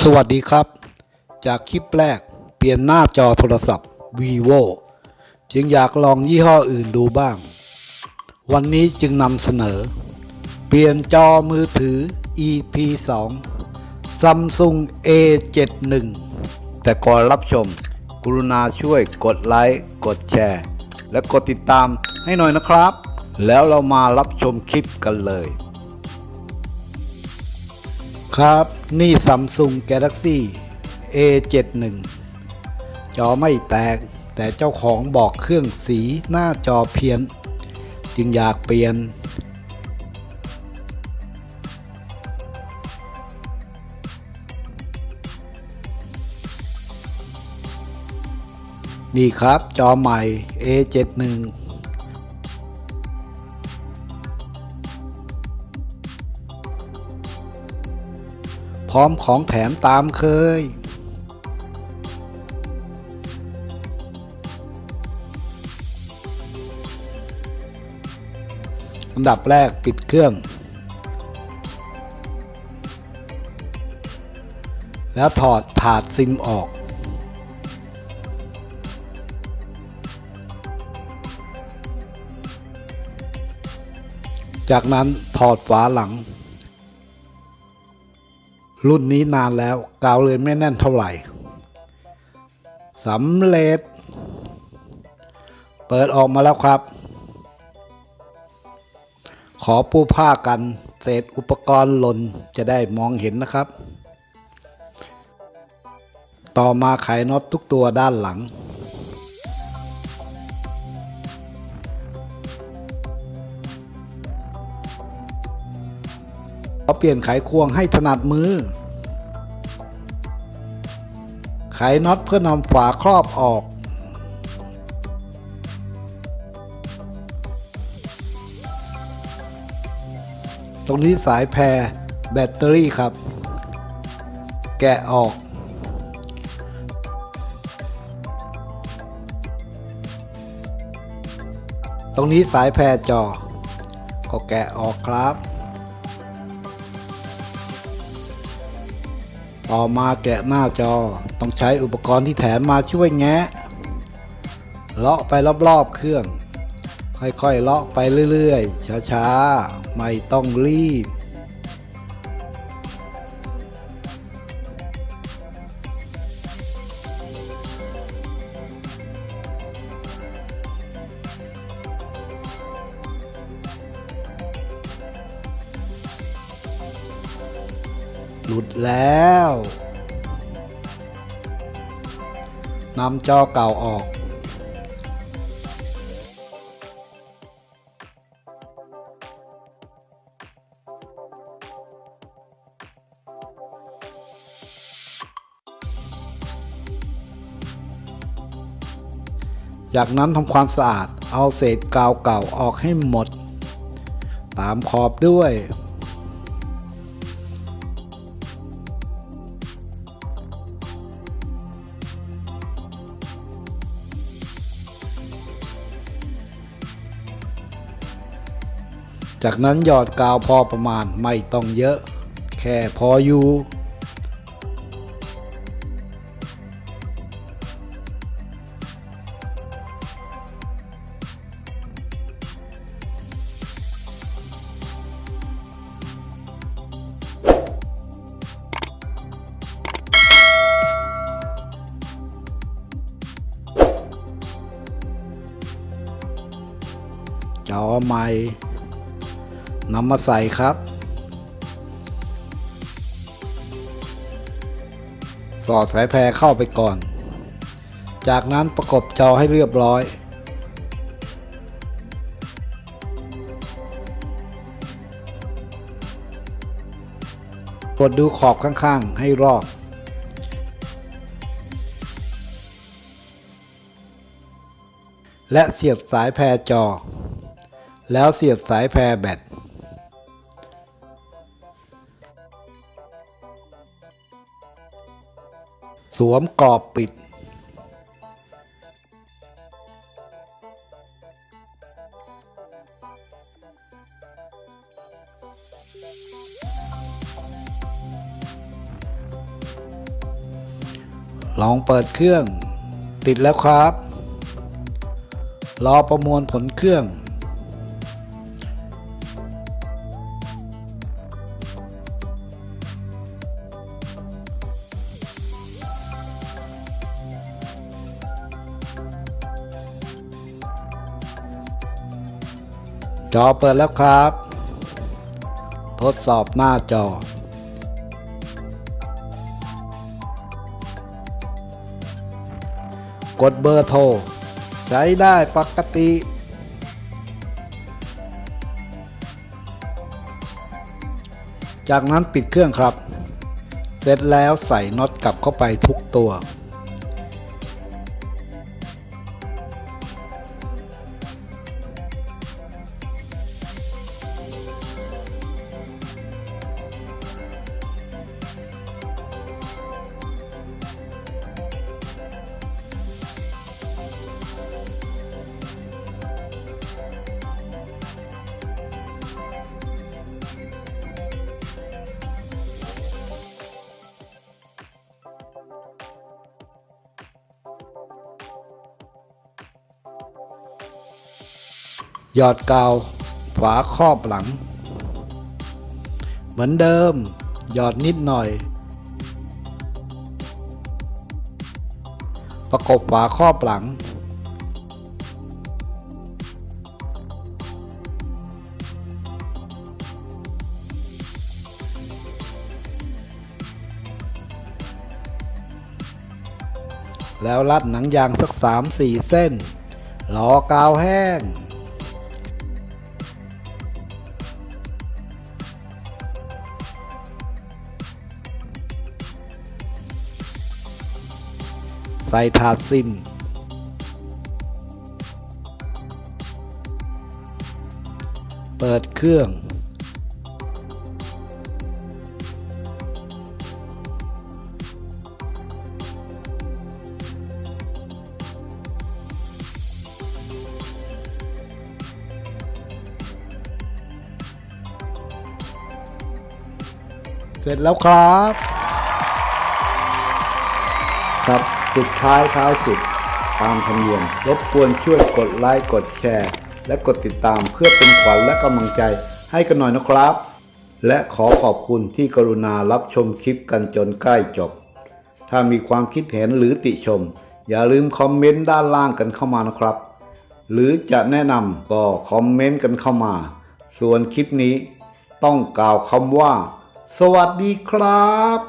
สวัสดีครับ จากคลิปแรกเปลี่ยนหน้าจอโทรศัพท์ vivo จึงอยากลองยี่ห้ออื่นดูบ้าง วันนี้จึงนำเสนอ เปลี่ยนจอมือถือ EP 2 Samsung A71 แต่ก่อนรับชม กรุณาช่วยกดไลค์กดแชร์ และกดติดตามให้หน่อยนะครับ แล้วเรามารับชมคลิปกันเลย ครับ นี่ Samsung Galaxy A71 จอไม่แตก แต่เจ้าของบอกเครื่องสีหน้าจอเพี้ยน จึงอยากเปลี่ยน นี่ครับจอใหม่ A71 ร้อมของแถมตามเคย อันดับแรกปิดเครื่อง แล้วถอดถาดซิมออกจากนั้นถอดฝาหลัง รุ่นนี้นานแล้ว กาวเลยไม่แน่นเท่าไหร่สำเร็จ เปิดออกมาแล้วครับ ขอปูผ้ากันเศษอุปกรณ์หล่นจะได้มองเห็นนะครับ ต่อมาไขน็อตทุกตัวด้านหลัง ขอเปลี่ยนไขควงให้ถนัดมือ ไขน็อตเพื่อนำฝาครอบออก ตรงนี้สายแพรแบตเตอรี่ครับ แกะออกตรงนี้สายแพรจอ ก็แกะออกครับ ต่อมาแกะหน้าจอต้องใช้อุปกรณ์ที่แถมมาช่วยแงะเลาะไปรอบๆเครื่อง ค่อยๆเลาะไปเรื่อยๆช้าๆ ไม่ต้องรีบ หลุดแล้วนำจอเก่าออก จากนั้นทำความสะอาด เอาเศษกาวเก่าออกให้หมด ตามขอบด้วย จากนั้นหยอดกาวพอประมาณไม่ต้องเยอะ แค่พออยู่ จอใหม่ นำมาใส่ครับ สอดสายแพรเข้าไปก่อน จากนั้นประกบจอให้เรียบร้อย กดดูขอบข้างๆให้รอบและเสียบสายแพรจอ แล้วเสียบสายแพรแบต สวมกอบปิด ลองเปิดเครื่อง ติดแล้วครับ รอประมวลผลเครื่อง จอเปิดแล้วครับ ทดสอบหน้าจอ กดเบอร์โทร ใช้ได้ปกติ จากนั้นปิดเครื่องครับ เสร็จแล้วใส่น็อตกลับเข้าไปทุกตัว หยอดกาวฝาครอบหลัง เหมือนเดิม หยอดนิดหน่อย ประกบฝาครอบหลัง แล้วรัดหนังยางสักสามสี่เส้นรอกาวแห้ง ใส่ถาดซิมเปิดเครื่อง เสร็จแล้วครับครับ สุดท้ายท้ายสุด ตามธรรมเนียมรบกวนช่วยกดไลค์กดแชร์ และกดติดตามเพื่อเป็นขวัญและกำลังใจให้กันหน่อยนะครับ และขอขอบคุณที่กรุณารับชมคลิปกันจนใกล้จบ ถ้ามีความคิดเห็นหรือติชม อย่าลืมคอมเมนต์ด้านล่างกันเข้ามานะครับ หรือจะแนะนำก็คอมเมนต์กันเข้ามา ส่วนคลิปนี้ต้องกล่าวคำว่า สวัสดีครับ